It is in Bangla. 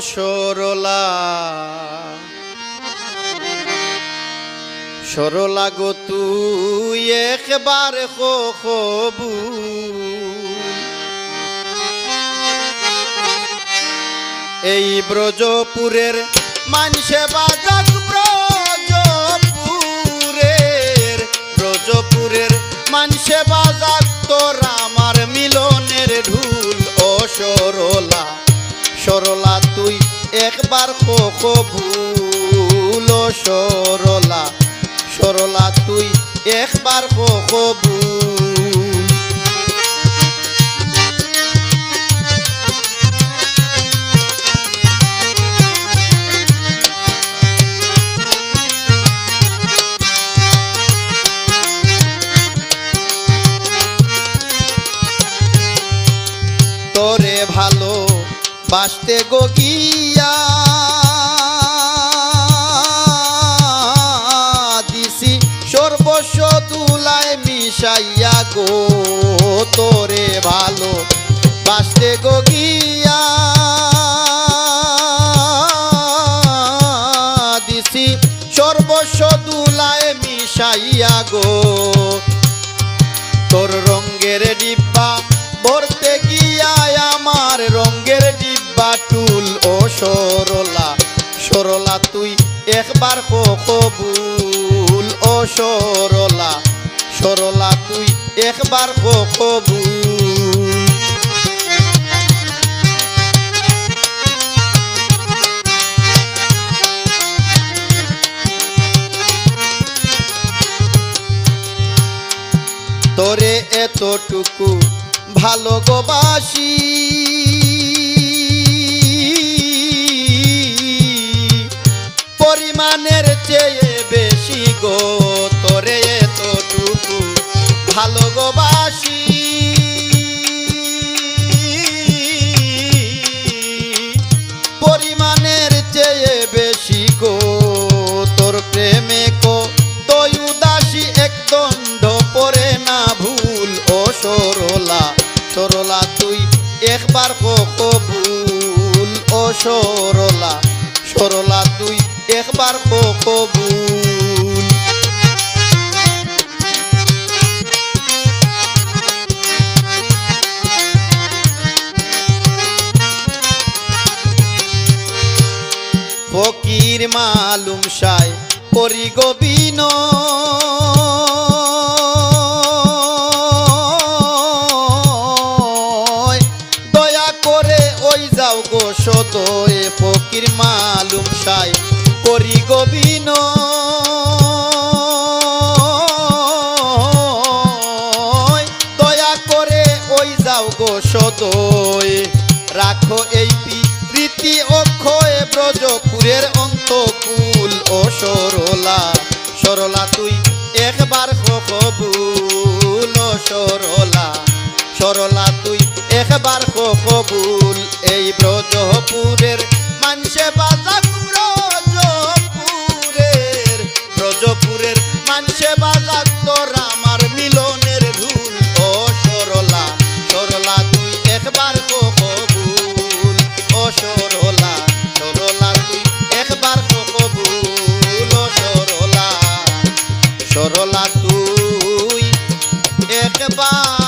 সরলা। সরলা গো তুই একবার খবু এই ব্রজপুরের মানসে বাজাক ব্রজপুরের ব্রজপুরের মানসে বাজাক একবার কবুল ও সরলা সরলা তুই একবার কবুল। তোরে ভালো বাসতে গিয়া। দিছি সর্বস্ব তুলায় মিশাইয়া গো, তোরে ভালো বাসতে গিয়া। দিছি সর্বস্ব তুলায় মিশাইয়া গো, তোর রঙ্গের ডিব্বা ভরতে গিয়া ও সরলা সরলা তুই একবার কবুল। ও সরলা সরলা তুই একবার কবুল। তোরে এতটুকু ভালোবাসি। বেশি গো, তোরে এতটুকু ভালোবাসি। পরিমাণের চেয়ে বেশি গো, তোর প্রেমে কো তৈ উদাসী এক দণ্ড পরে না ভুল, ও সরলা সরলা তুই একবার কবুল, ও সরলা সরলা তুই একবার কবুল। ফকির মালুম সায় করি গোবিন দয়া করে ওই যাও গো সদয়ে ফকির মালুম সায় করি গোবিন দয়া করে ওই যাও গো সদয়ে, রাখো এই প্রীতি অক্ষয় ব্রজপুরের অন্তকুল ও সরলা সরলা, তুই একবার কবুল ও সরলা সরলা, তুই একবার কবুল এই ব্রজপুরের মানসে বাজাক 吧。